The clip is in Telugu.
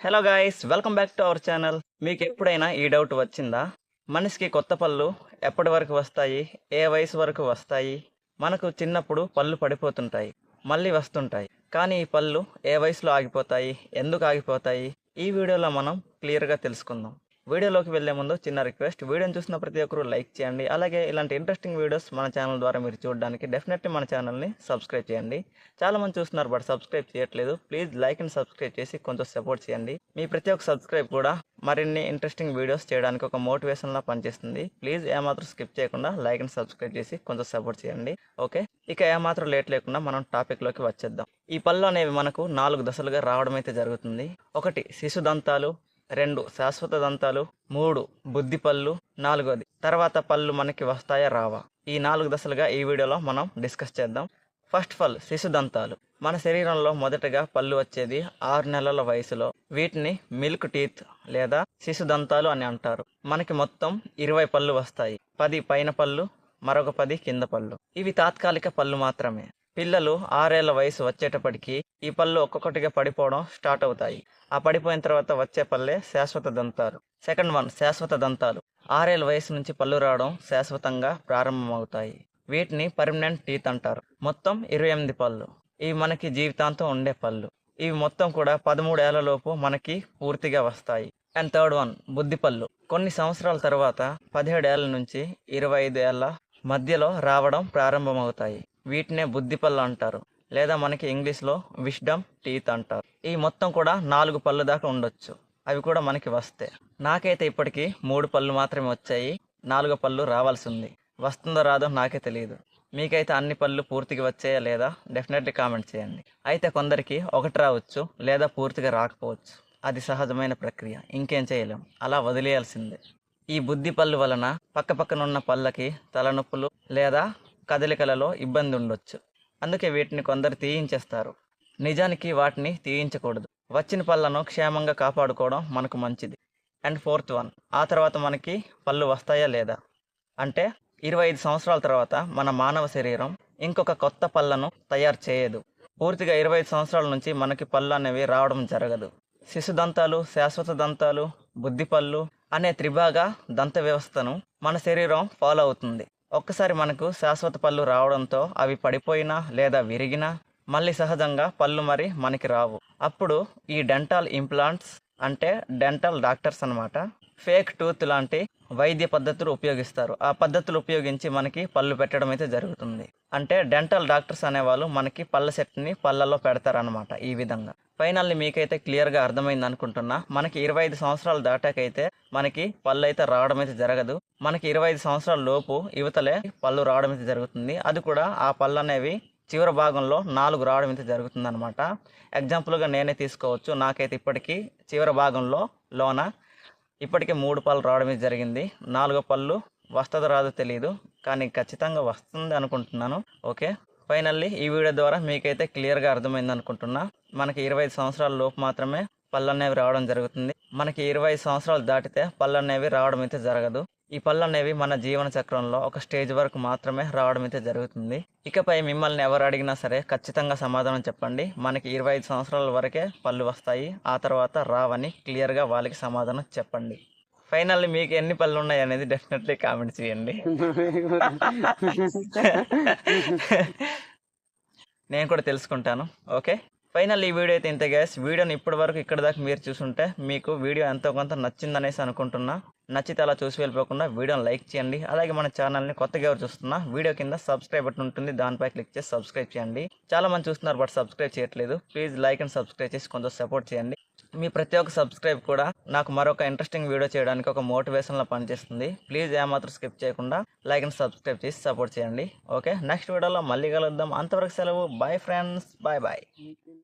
Hello guys welcome back to our channel మీకు ఎప్పుడైనా ఈ డౌట్ వచ్చిందా? మనిషికి కొత్త పళ్ళు ఎప్పటి వరకు వస్తాయి? ఏ వయసు వరకు వస్తాయి? మనకు చిన్నప్పుడు పళ్ళు పడిపోతుంటాయి. మళ్ళీ వస్తుంటాయి. కానీ ఈ పళ్ళు ఏ వయసులో ఆగిపోతాయి? ఎందుకు ఆగిపోతాయి? ఈ వీడియోలో మనం క్లియర్గా తెలుసుకుందాం. వీడియోలోకి వెళ్ళే ముందు చిన్న రిక్వెస్ట్. వీడియోని చూసిన ప్రతి ఒక్కరూ లైక్ చేయండి. అలాగే ఇలాంటి ఇంట్రెస్టింగ్ వీడియోస్ మన ఛానల్ ద్వారా మీరు చూడడానికి డెఫినెట్లీ మన ఛానల్ని సబ్స్క్రైబ్ చేయండి. చాలా మంది చూస్తున్నారు బట్ సబ్స్క్రైబ్ చేయట్లేదు. ప్లీజ్ లైక్ అండ్ సబ్స్క్రైబ్ చేసి కొంచెం సపోర్ట్ చేయండి. మీ ప్రతి ఒక్క సబ్స్క్రైబ్ కూడా మరిన్ని ఇంట్రెస్టింగ్ వీడియోస్ చేయడానికి ఒక మోటివేషన్లా పనిచేస్తుంది. ప్లీజ్ ఏమాత్రం స్కిప్ చేయకుండా లైక్ అండ్ సబ్స్క్రైబ్ చేసి కొంచెం సపోర్ట్ చేయండి. ఓకే ఇక ఏమాత్రం లేట్ లేకుండా మనం టాపిక్లోకి వచ్చేద్దాం. ఈ పళ్ళు అనేవి మనకు నాలుగు దశలుగా రావడం అయితే జరుగుతుంది. ఒకటి శిశు దంతాలు రెండు శాశ్వత దంతాలు మూడు బుద్ధి పళ్ళు నాలుగోది తర్వాత పళ్ళు మనకి వస్తాయా రావా? ఈ నాలుగు దశలుగా ఈ వీడియోలో మనం డిస్కస్ చేద్దాం. ఫస్ట్ ఆఫ్ ఆల్ శిశు దంతాలు. మన శరీరంలో మొదటగా పళ్ళు వచ్చేది ఆరు నెలల వయసులో. వీటిని మిల్క్ టీత్ లేదా శిశు దంతాలు అని అంటారు. మనకి మొత్తం ఇరవై పళ్ళు వస్తాయి. పది పైన పళ్ళు మరొక పది కింద పళ్ళు. ఇవి తాత్కాలిక పళ్ళు మాత్రమే. పిల్లలు ఆరేళ్ళ వయసు వచ్చేటప్పటికి ఈ పళ్ళు ఒక్కొక్కటిగా పడిపోవడం స్టార్ట్ అవుతాయి. ఆ పడిపోయిన తర్వాత వచ్చే పళ్ళే శాశ్వత దంతాలు. సెకండ్ వన్ శాశ్వత దంతాలు. ఆరేళ్ళ వయసు నుంచి పళ్ళు రావడం శాశ్వతంగా ప్రారంభమవుతాయి. వీటిని పర్మనెంట్ టీత్ అంటారు. మొత్తం ఇరవై ఎనిమిది పళ్ళు. ఇవి మనకి జీవితాంతం ఉండే పళ్ళు. ఇవి మొత్తం కూడా పదమూడు మనకి పూర్తిగా వస్తాయి. అండ్ థర్డ్ వన్ బుద్ధి పళ్ళు. కొన్ని సంవత్సరాల తర్వాత పదిహేడేళ్ళ నుంచి ఇరవై ఐదు ఏళ్ళ మధ్యలో రావడం ప్రారంభమవుతాయి. వీటినే బుద్ధి పళ్ళు అంటారు. లేదా మనకి ఇంగ్లీష్లో విష్డమ్ టీత్ అంటారు. ఈ మొత్తం కూడా నాలుగు పళ్ళు దాకా ఉండొచ్చు. అవి కూడా మనకి వస్తే. నాకైతే ఇప్పటికీ మూడు పళ్ళు మాత్రమే వచ్చాయి. నాలుగు పళ్ళు రావాల్సి ఉంది. వస్తుందో రాదో నాకే తెలియదు మీకైతే అన్ని పళ్ళు పూర్తిగా వచ్చాయా లేదా డెఫినెట్లీ కామెంట్ చేయండి. అయితే కొందరికి ఒకటి రావచ్చు లేదా పూర్తిగా రాకపోవచ్చు. అది సహజమైన ప్రక్రియ. ఇంకేం చేయలేం. అలా వదిలేయాల్సిందే. ఈ బుద్ధి పళ్ళు వలన పక్క పక్కనున్న పళ్ళకి తలనొప్పులు లేదా కదలికలలో ఇబ్బంది ఉండొచ్చు. అందుకే వీటిని కొందరు తీయించేస్తారు. నిజానికి వాటిని తీయించకూడదు. వచ్చిన పళ్ళను క్షేమంగా కాపాడుకోవడం మనకు మంచిది. అండ్ ఫోర్త్ వన్ ఆ తర్వాత మనకి పళ్ళు వస్తాయా లేదా? అంటే ఇరవై ఐదు సంవత్సరాల తర్వాత మన మానవ శరీరం ఇంకొక కొత్త పళ్ళను తయారు చేయదు. పూర్తిగా ఇరవై ఐదు సంవత్సరాల నుంచి మనకి పళ్ళు అనేవి రావడం జరగదు. శిశు దంతాలు శాశ్వత దంతాలు బుద్ధి పళ్ళు అనే త్రిభాగ దంత వ్యవస్థను మన శరీరం ఫాలో అవుతుంది. ఒక్కసారి మనకు శాశ్వత పళ్ళు రావడంతో అవి పడిపోయినా లేదా విరిగినా మళ్ళీ సహజంగా పళ్ళు మరి మనకి రావు. అప్పుడు ఈ డెంటల్ ఇంప్లాంట్స్ అంటే డెంటల్ డాక్టర్స్ అన్నమాట. ఫేక్ టూత్ లాంటి వైద్య పద్ధతులు ఉపయోగిస్తారు. ఆ పద్ధతులు ఉపయోగించి మనకి పళ్ళు పెట్టడం అయితే జరుగుతుంది. అంటే డెంటల్ డాక్టర్స్ అనేవాళ్ళు మనకి పళ్ళ సెట్ని పళ్ళల్లో పెడతారనమాట ఈ విధంగా. ఫైనల్లీ మీకైతే క్లియర్గా అర్థమైంది అనుకుంటున్నా. మనకి ఇరవై ఐదు సంవత్సరాలు దాటాకైతే మనకి పళ్ళు అయితే రావడం అయితే జరగదు. మనకి ఇరవై ఐదు సంవత్సరాల లోపు యువతలే పళ్ళు రావడం అయితే జరుగుతుంది. అది కూడా ఆ పళ్ళు అనేవి చివరి భాగంలో నాలుగు రావడం అయితే జరుగుతుంది అనమాట ఎగ్జాంపుల్గా నేనే తీసుకోవచ్చు. నాకైతే ఇప్పటికీ చివరి భాగంలో లోన ఇప్పటికే మూడు పళ్ళు రావడమే జరిగింది. నాలుగో పళ్ళు వస్తుందో రాదో తెలియదు కానీ ఖచ్చితంగా వస్తుంది అనుకుంటున్నాను. ఓకే? ఫైనల్లీ ఈ వీడియో ద్వారా మీకైతే క్లియర్గా అర్థమైంది అనుకుంటున్నా. మనకి ఇరవై ఐదు సంవత్సరాల లోపు మాత్రమే పళ్ళు అనేవి రావడం జరుగుతుంది. మనకి ఇరవై ఐదు సంవత్సరాలు దాటితే పళ్ళు అనేవి రావడం అయితే జరగదు. ఈ పళ్ళు అనేవి మన జీవన చక్రంలో ఒక స్టేజ్ వరకు మాత్రమే రావడం అయితే జరుగుతుంది. ఇకపై మిమ్మల్ని ఎవరు అడిగినా సరే ఖచ్చితంగా సమాధానం చెప్పండి. మనకి ఇరవై ఐదు సంవత్సరాల వరకే పళ్ళు వస్తాయి. ఆ తర్వాత రావని క్లియర్గా వాళ్ళకి సమాధానం చెప్పండి. ఫైనల్లీ మీకు ఎన్ని పళ్ళు ఉన్నాయి అనేది డెఫినెట్లీ కామెంట్ చేయండి. నేను కూడా తెలుసుకుంటాను. ఓకే ఫైనల్ ఈ వీడియో అయితే ఇంత గ్యాస్ వీడియోని ఇప్పటి వరకు ఇక్కడ దాకా మీరు చూసుంటే మీకు వీడియో ఎంతో కొంత నచ్చిందనేసి అనుకుంటున్నా. నచ్చితే అలా చూసి వెళ్ళిపోకుండా వీడియోని లైక్ చేయండి. అలాగే మన ఛానల్ని కొత్తగా ఎవరు చూస్తున్నా వీడియో కింద సబ్స్క్రైబ్ బటన్ ఉంటుంది. దానిపై క్లిక్ చేసి సబ్స్క్రైబ్ చేయండి. చాలా మంది చూస్తున్నారు బట్ సబ్స్క్రైబ్ చేయట్లేదు. ప్లీజ్ లైక్ అండ్ సబ్స్క్రైబ్ చేసి కొంచెం సపోర్ట్ చేయండి. మీ ప్రతి ఒక్క సబ్స్క్రైబ్ కూడా నాకు మరొక ఇంట్రెస్టింగ్ వీడియో చేయడానికి ఒక మోటివేషన్లో పనిచేస్తుంది. ప్లీజ్ ఏమాత్రం స్కిప్ చేయకుండా లైక్ అండ్ సబ్స్క్రైబ్ చేసి సపోర్ట్ చేయండి. ఓకే నెక్స్ట్ వీడియోలో మళ్ళీ కలుద్దాం. అంతవరకు సెలవు. Bye friends. Bye bye